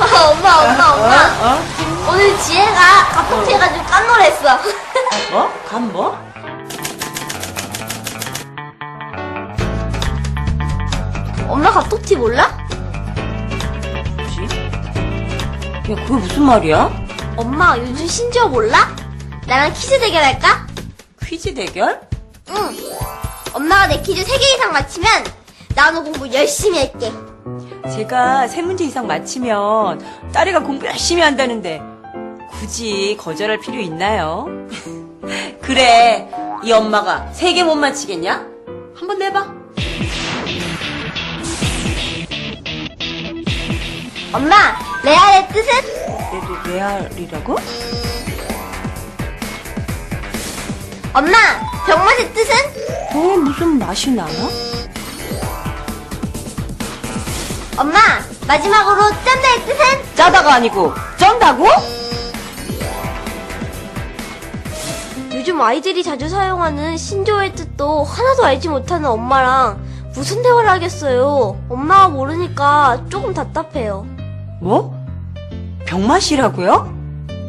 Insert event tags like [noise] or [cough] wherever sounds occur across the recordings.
아, 엄마, 엄마, 엄마. 어? 어? 어? 오늘 지혜가 갑툭튀 해가지고 깜놀했어. 뭐? 간 뭐? 엄마 갑툭튀 몰라? 뭐지? 야, 그게 무슨 말이야? 엄마 요즘 신지어 몰라? 나랑 퀴즈 대결할까? 퀴즈 대결? 응. 엄마가 내 퀴즈 3개 이상 맞히면 나노 공부 열심히 할게. 제가 세 문제 이상 맞히면 딸이가 공부 열심히 한다는데 굳이 거절할 필요 있나요? [laughs] 그래, 이 엄마가 세 개 못 맞히겠냐? 한번 내봐. 엄마, 레알의 뜻은? 레, 레알이라고? 엄마, 병맛의 뜻은? 어, 무슨 맛이 나나? 엄마, 마지막으로 짠다의 뜻은? 짜다가 아니고 쩐다고? 요즘 아이들이 자주 사용하는 신조어의 뜻도 하나도 알지 못하는 엄마랑 무슨 대화를 하겠어요. 엄마가 모르니까 조금 답답해요. 뭐? 병맛이라고요?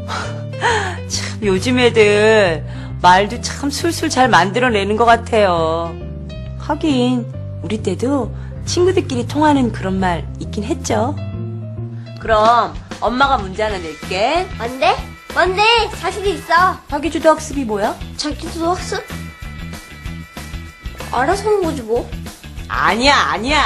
[laughs] 참, 요즘 애들 말도 참 술술 잘 만들어내는 것 같아요. 하긴, 우리 때도 친구들끼리 통하는 그런 말 있긴 했죠. 그럼, 엄마가 문제 하나 낼게. 뭔데? 뭔데? 자신 있어. 자기주도 학습이 뭐야? 자기도 학습? 알아서 하는 거지 뭐. 아니야, 아니야.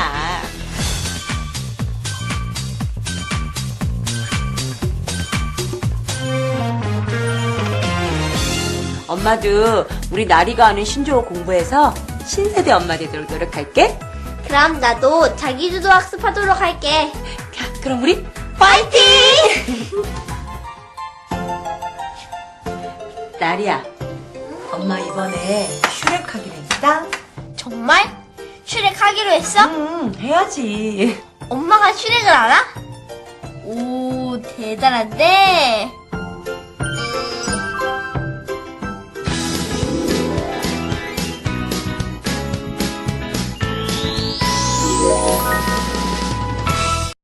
엄마도 우리 나리가 하는 신조어 공부해서 신세대 엄마 되도록 노력할게. 그럼 나도 자기주도 학습하도록 할게. 자, 그럼 우리 파이팅! 나리야, 엄마 이번에 슈렉 하기로 했다. 정말? 슈렉 하기로 했어? 응, 해야지. 엄마가 슈렉을 알아? 오, 대단한데?